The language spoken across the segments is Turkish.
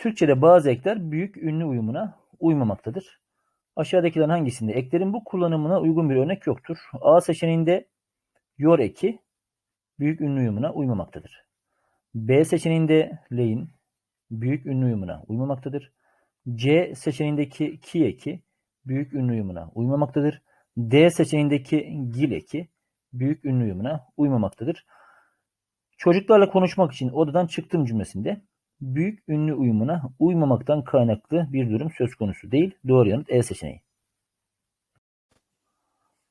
Türkçe'de bazı ekler büyük ünlü uyumuna uymamaktadır. Aşağıdakilerin hangisinde eklerin bu kullanımına uygun bir örnek yoktur? A seçeneğinde yor eki büyük ünlü uyumuna uymamaktadır. B seçeneğinde leyin büyük ünlü uyumuna uymamaktadır. C seçeneğindeki ki eki büyük ünlü uyumuna uymamaktadır. D seçeneğindeki gil eki büyük ünlü uyumuna uymamaktadır. Çocuklarla konuşmak için odadan çıktım cümlesinde büyük ünlü uyumuna uymamaktan kaynaklı bir durum söz konusu değil. Doğru yanıt E seçeneği.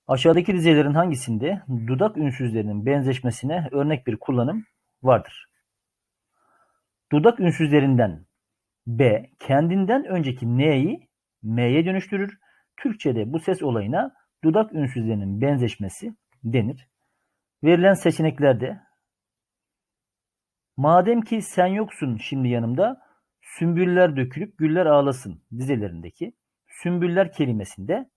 Aşağıdaki dizelerin hangisinde dudak ünsüzlerinin benzeşmesine örnek bir kullanım vardır? Dudak ünsüzlerinden B kendinden önceki N'yi M'ye dönüştürür. Türkçe'de bu ses olayına dudak ünsüzlerinin benzeşmesi denir. Verilen seçeneklerde madem ki sen yoksun şimdi yanımda sümbüller dökülüp güller ağlasın dizelerindeki sümbüller kelimesinde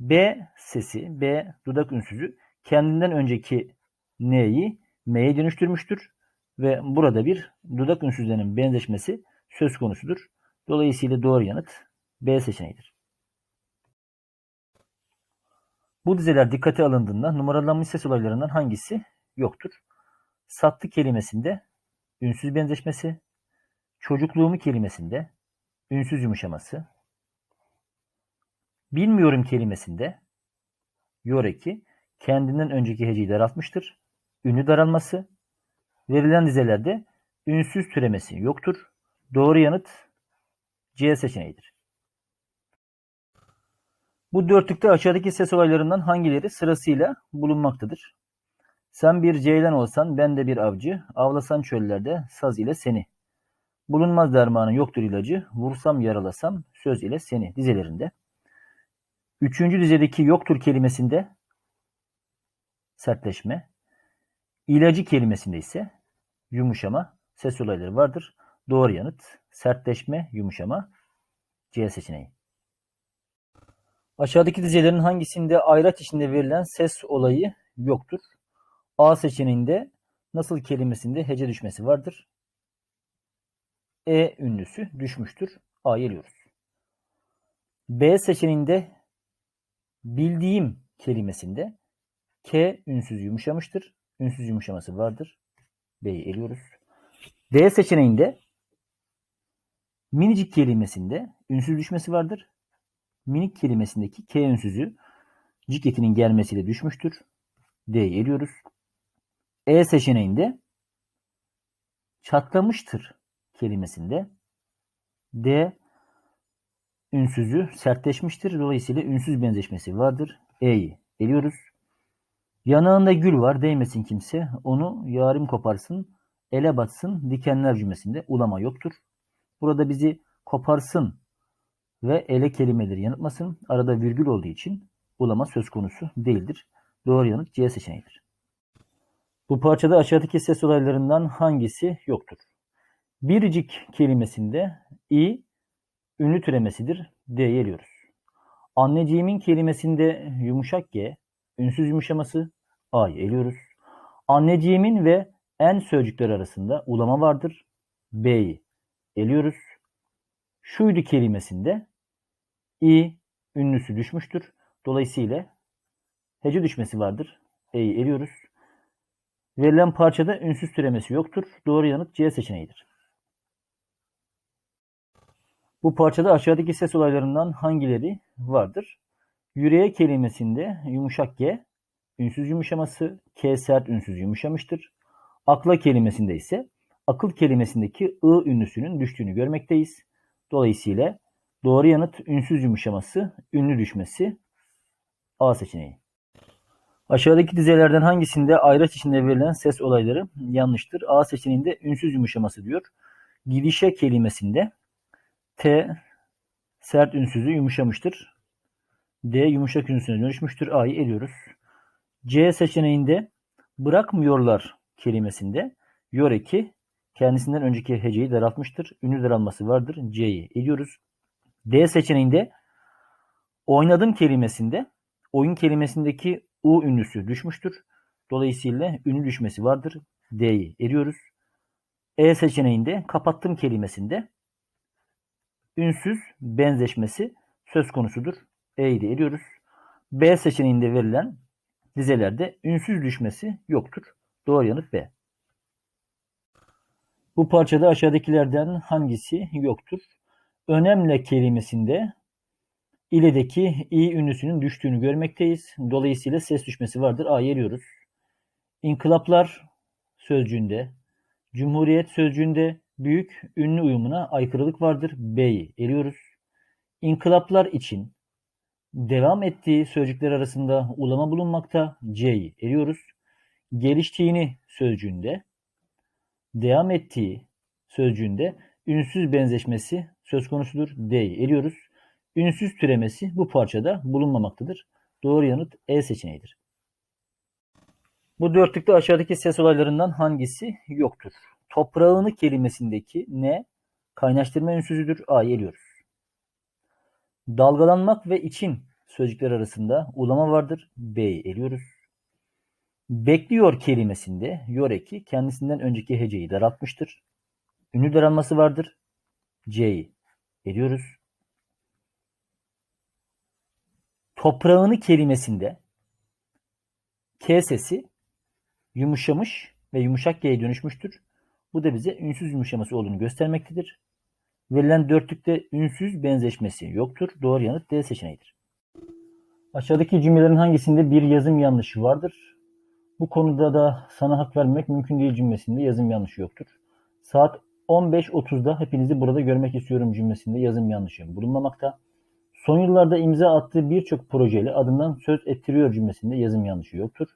B sesi, B dudak ünsüzü kendinden önceki N'yi M'ye dönüştürmüştür ve burada bir dudak ünsüzlerinin benzeşmesi söz konusudur. Dolayısıyla doğru yanıt B seçeneğidir. Bu dizeler dikkate alındığında numaralanmış ses olaylarından hangisi yoktur? Sattı kelimesinde ünsüz benzeşmesi, çocukluğumu kelimesinde ünsüz yumuşaması, bilmiyorum kelimesinde yoreki kendinden önceki heceyi daraltmıştır. Ünlü daralması, verilen dizelerde ünsüz türemesi yoktur. Doğru yanıt C seçeneğidir. Bu dörtlükte aşağıdaki ses olaylarından hangileri sırasıyla bulunmaktadır? Sen bir ceylan olsan ben de bir avcı, avlasan çöllerde saz ile seni. Bulunmaz dermanı yoktur ilacı, vursam yaralasam söz ile seni dizelerinde. Üçüncü dizedeki yoktur kelimesinde sertleşme, ilacı kelimesinde ise yumuşama ses olayları vardır. Doğru yanıt sertleşme, yumuşama C seçeneği. Aşağıdaki dizelerin hangisinde ayraç içinde verilen ses olayı yoktur? A seçeneğinde nasıl kelimesinde hece düşmesi vardır. E ünlüsü düşmüştür. A geliyoruz. B seçeneğinde bildiğim kelimesinde K ünsüz yumuşamıştır. Ünsüz yumuşaması vardır. B'yi eliyoruz. D seçeneğinde minicik kelimesinde ünsüz düşmesi vardır. Minik kelimesindeki K ünsüzü ciketinin gelmesiyle düşmüştür. D'yi eliyoruz. E seçeneğinde çatlamıştır kelimesinde D ünsüzü sertleşmiştir. Dolayısıyla ünsüz benzeşmesi vardır. E'yi eliyoruz. Yanağında gül var değmesin kimse. Onu yarim koparsın. Ele batsın dikenler cümlesinde ulama yoktur. Burada bizi koparsın ve ele kelimeleri yanıtmasın. Arada virgül olduğu için ulama söz konusu değildir. Doğru yanıt C seçeneğidir. Bu parçada aşağıdaki ses olaylarından hangisi yoktur? Biricik kelimesinde i ünlü türemesidir. D'ye eliyoruz. Anneciğimin kelimesinde yumuşak G, ünsüz yumuşaması A'yı eliyoruz. Anneciğimin ve en sözcükler arasında ulama vardır. B'yi eliyoruz. Şuydu kelimesinde i ünlüsü düşmüştür. Dolayısıyla hece düşmesi vardır. E'yi eliyoruz. Verilen parçada ünsüz türemesi yoktur. Doğru yanıt C seçeneğidir. Bu parçada aşağıdaki ses olaylarından hangileri vardır? Yüreğe kelimesinde yumuşak G, ünsüz yumuşaması, K sert ünsüz yumuşamıştır. Akla kelimesinde ise akıl kelimesindeki I ünlüsünün düştüğünü görmekteyiz. Dolayısıyla doğru yanıt ünsüz yumuşaması, ünlü düşmesi A seçeneği. Aşağıdaki dizelerden hangisinde ayraç içinde verilen ses olayları yanlıştır? A seçeneğinde ünsüz yumuşaması diyor. Gidişe kelimesinde T sert ünsüzü yumuşamıştır. D yumuşak ünsüne dönüşmüştür. A'yı eliyoruz. C seçeneğinde bırakmıyorlar kelimesinde yor eki kendisinden önceki heceyi daraltmıştır. Ünlü daralması vardır. C'yi eliyoruz. D seçeneğinde oynadım kelimesinde oyun kelimesindeki U ünlüsü düşmüştür. Dolayısıyla ünlü düşmesi vardır. D'yi eliyoruz. E seçeneğinde kapattım kelimesinde ünsüz benzeşmesi söz konusudur. E'yi de eliyoruz. B seçeneğinde verilen dizelerde ünsüz düşmesi yoktur. Doğru yanıt B. Bu parçada aşağıdakilerden hangisi yoktur? Önemle kelimesinde iledeki i ünlüsünün düştüğünü görmekteyiz. Dolayısıyla ses düşmesi vardır. A yeriyoruz. İnkılaplar sözcüğünde, Cumhuriyet sözcüğünde büyük ünlü uyumuna aykırılık vardır. B'yi eliyoruz. İnkılaplar için devam ettiği sözcükler arasında ulama bulunmakta. C'yi eliyoruz. Geliştiğini sözcüğünde devam ettiği sözcüğünde ünsüz benzeşmesi söz konusudur. D'yi eliyoruz. Ünsüz türemesi bu parçada bulunmamaktadır. Doğru yanıt E seçeneğidir. Bu dörtlükte aşağıdaki ses olaylarından hangisi yoktur? Toprağını kelimesindeki ne kaynaştırma ünsüzüdür. A'yı eliyoruz. Dalgalanmak ve için sözcükler arasında ulama vardır. B'yi eliyoruz. Bekliyor kelimesinde yor eki kendisinden önceki heceyi daraltmıştır. Ünlü daralması vardır. C'yi eliyoruz. Toprağını kelimesinde K sesi yumuşamış ve yumuşak G'ye dönüşmüştür. Bu da bize ünsüz yumuşaması olduğunu göstermektedir. Verilen dörtlükte ünsüz benzeşmesi yoktur. Doğru yanıt D seçeneğidir. Aşağıdaki cümlelerin hangisinde bir yazım yanlışı vardır? Bu konuda da sana hak vermek mümkün değil cümlesinde yazım yanlışı yoktur. Saat 15.30'da hepinizi burada görmek istiyorum cümlesinde yazım yanlışı bulunmamakta. Son yıllarda imza attığı birçok projeyle adından söz ettiriyor cümlesinde yazım yanlışı yoktur.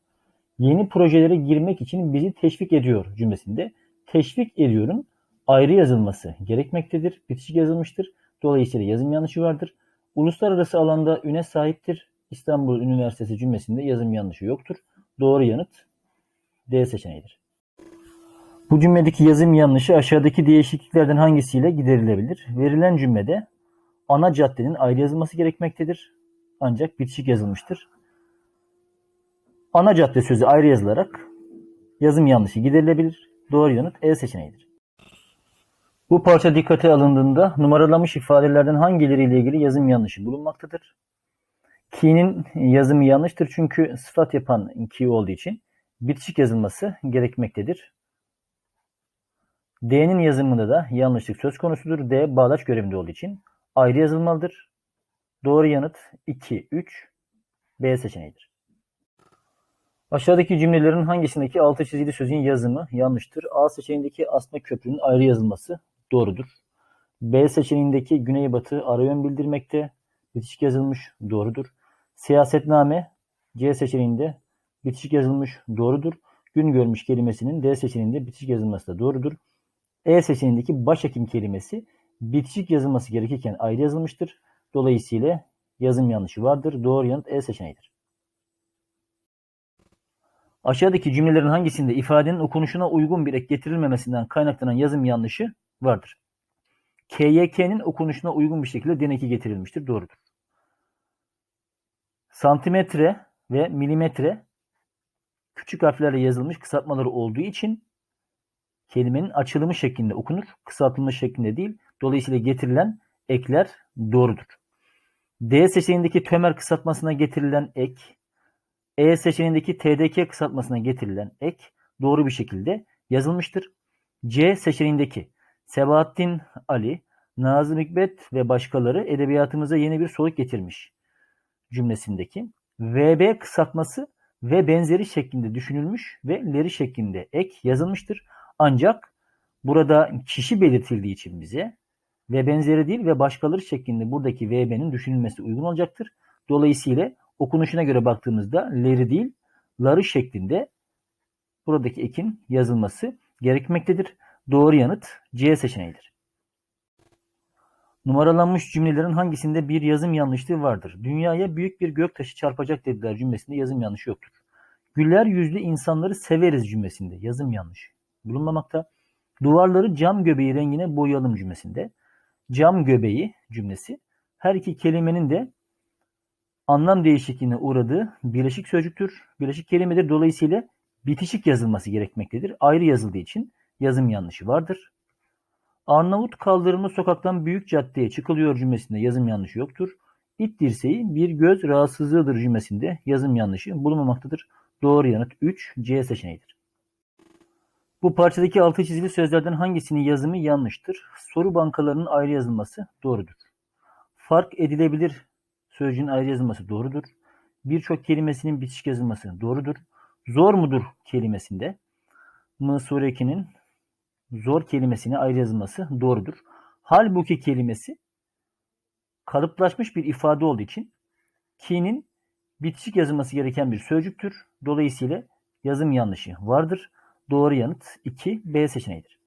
Yeni projelere girmek için bizi teşvik ediyor cümlesinde teşvik ediyorum ayrı yazılması gerekmektedir. Bitişik yazılmıştır. Dolayısıyla yazım yanlışı vardır. Uluslararası alanda üne sahiptir. İstanbul Üniversitesi cümlesinde yazım yanlışı yoktur. Doğru yanıt D seçeneğidir. Bu cümledeki yazım yanlışı aşağıdaki değişikliklerden hangisiyle giderilebilir? Verilen cümlede ana caddenin ayrı yazılması gerekmektedir. Ancak bitişik yazılmıştır. Ana cadde sözü ayrı yazılarak yazım yanlışı giderilebilir. Doğru yanıt E seçeneğidir. Bu parça dikkate alındığında numaralamış ifadelerden hangileriyle ilgili yazım yanlışı bulunmaktadır? Ki'nin yazımı yanlıştır çünkü sıfat yapan ki olduğu için bitişik yazılması gerekmektedir. D'nin yazımında da yanlışlık söz konusudur. D bağlaç görevinde olduğu için ayrı yazılmalıdır. Doğru yanıt 2, 3, B seçeneğidir. Aşağıdaki cümlelerin hangisindeki altı çizili sözün yazımı yanlıştır? A seçeneğindeki asma köprünün ayrı yazılması doğrudur. B seçeneğindeki güneybatı ara yön bildirmekte bitişik yazılmış doğrudur. Siyasetname C seçeneğinde bitişik yazılmış doğrudur. Gün görmüş kelimesinin D seçeneğinde bitişik yazılması da doğrudur. E seçeneğindeki başhekim kelimesi bitişik yazılması gerekirken ayrı yazılmıştır. Dolayısıyla yazım yanlışı vardır. Doğru yanıt E seçeneğidir. Aşağıdaki cümlelerin hangisinde ifadenin okunuşuna uygun bir ek getirilmemesinden kaynaklanan yazım yanlışı vardır? KYK'nin okunuşuna uygun bir şekilde deneki getirilmiştir. Doğrudur. Santimetre ve milimetre küçük harflerle yazılmış kısaltmaları olduğu için kelimenin açılımı şeklinde okunur. Kısaltılmış şeklinde değil. Dolayısıyla getirilen ekler doğrudur. D seçeneğindeki tömer kısaltmasına getirilen ek e seçeneğindeki TDK kısaltmasına getirilen ek doğru bir şekilde yazılmıştır. C seçeneğindeki Sebahattin Ali, Nazım Hikmet ve başkaları edebiyatımıza yeni bir soluk getirmiş cümlesindeki VB kısaltması ve benzeri şeklinde düşünülmüş ve leri şeklinde ek yazılmıştır. Ancak burada kişi belirtildiği için bize ve benzeri değil ve başkaları şeklinde buradaki VB'nin düşünülmesi uygun olacaktır. Dolayısıyla okunuşuna göre baktığımızda leri değil, ları şeklinde buradaki ekin yazılması gerekmektedir. Doğru yanıt C seçeneğidir. Numaralanmış cümlelerin hangisinde bir yazım yanlışlığı vardır? Dünyaya büyük bir göktaşı çarpacak dediler cümlesinde yazım yanlışı yoktur. Güller yüzlü insanları severiz cümlesinde yazım yanlış bulunmamakta. Duvarları cam göbeği rengine boyayalım cümlesinde. Cam göbeği cümlesi her iki kelimenin de anlam değişikliğine uğradığı birleşik sözcüktür. Birleşik kelimedir. Dolayısıyla bitişik yazılması gerekmektedir. Ayrı yazıldığı için yazım yanlışı vardır. Arnavut kaldırımlı sokaktan büyük caddeye çıkılıyor cümlesinde yazım yanlışı yoktur. İt dirseği bir göz rahatsızlığıdır cümlesinde yazım yanlışı bulunmamaktadır. Doğru yanıt 3 C seçeneğidir. Bu parçadaki altı çizili sözlerden hangisinin yazımı yanlıştır? Soru bankalarının ayrı yazılması doğrudur. Fark edilebilir sözcüğün ayrı yazılması doğrudur. Birçok kelimesinin bitişik yazılması doğrudur. Zor mudur kelimesinde mı surekinin zor kelimesini ayrı yazılması doğrudur. Halbuki kelimesi kalıplaşmış bir ifade olduğu için ki'nin bitişik yazılması gereken bir sözcüktür. Dolayısıyla yazım yanlışı vardır. Doğru yanıt 2 B seçeneğidir.